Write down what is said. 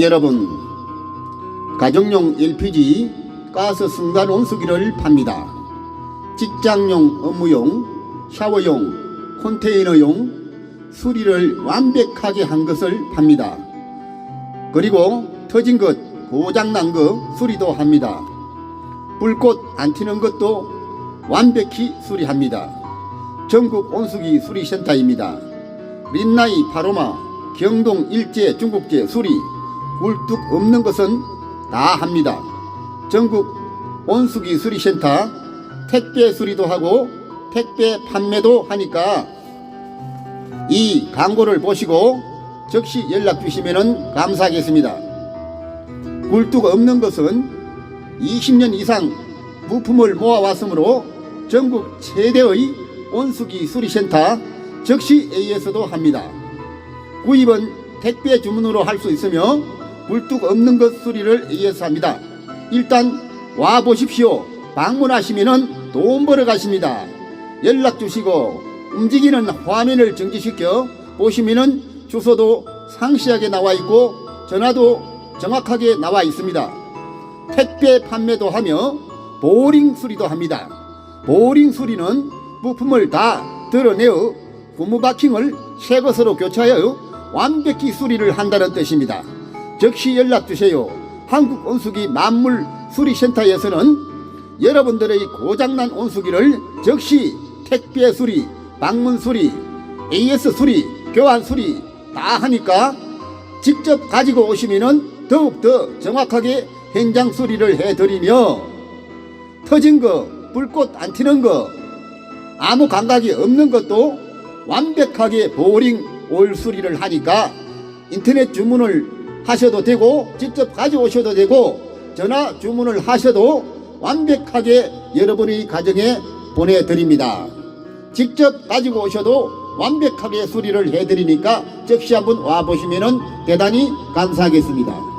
여러분, 가정용 LPG 가스 승관 온수기를 팝니다. 직장용 업무용, 샤워용, 컨테이너용 수리를 완벽하게 한 것을 팝니다. 그리고 터진 것, 고장난 것 수리도 합니다. 불꽃 안 튀는 것도 완벽히 수리합니다. 전국 온수기 수리센터입니다. 린나이 파로마, 경동 일제 중국제 수리, 굴뚝 없는 것은 다 합니다. 전국 온수기 수리센터 택배 수리도 하고 택배 판매도 하니까 이 광고를 보시고 즉시 연락 주시면 감사하겠습니다. 굴뚝 없는 것은 20년 이상 부품을 모아왔으므로 전국 최대의 온수기 수리센터 즉시 AS도 합니다. 구입은 택배 주문으로 할 수 있으며 굴뚝 없는 것 수리를 AS 합니다. 일단 와 보십시오. 방문하시면은 돈 벌어 가십니다. 연락 주시고 움직이는 화면을 정지시켜 보시면은 주소도 상세하게 나와 있고 전화도 정확하게 나와 있습니다. 택배 판매도 하며 보링 수리도 합니다. 보링 수리는 부품을 다 드러내어 고무 바킹을 새 것으로 교체하여 완벽히 수리를 한다는 뜻입니다. 즉시 연락 주세요. 한국 온수기 만물 수리센터에서는 여러분들의 고장난 온수기를 즉시 택배 수리, 방문 수리, AS 수리, 교환 수리 다 하니까 직접 가지고 오시면은 더욱더 정확하게 현장 수리를 해드리며 터진 거, 불꽃 안 튀는 거, 아무 감각이 없는 것도 완벽하게 보링 오일 수리를 하니까 인터넷 주문을 하셔도 되고 직접 가져오셔도 되고 전화 주문을 하셔도 완벽하게 여러분의 가정에 보내드립니다. 직접 가지고 오셔도 완벽하게 수리를 해드리니까 즉시 한번 와보시면 대단히 감사하겠습니다.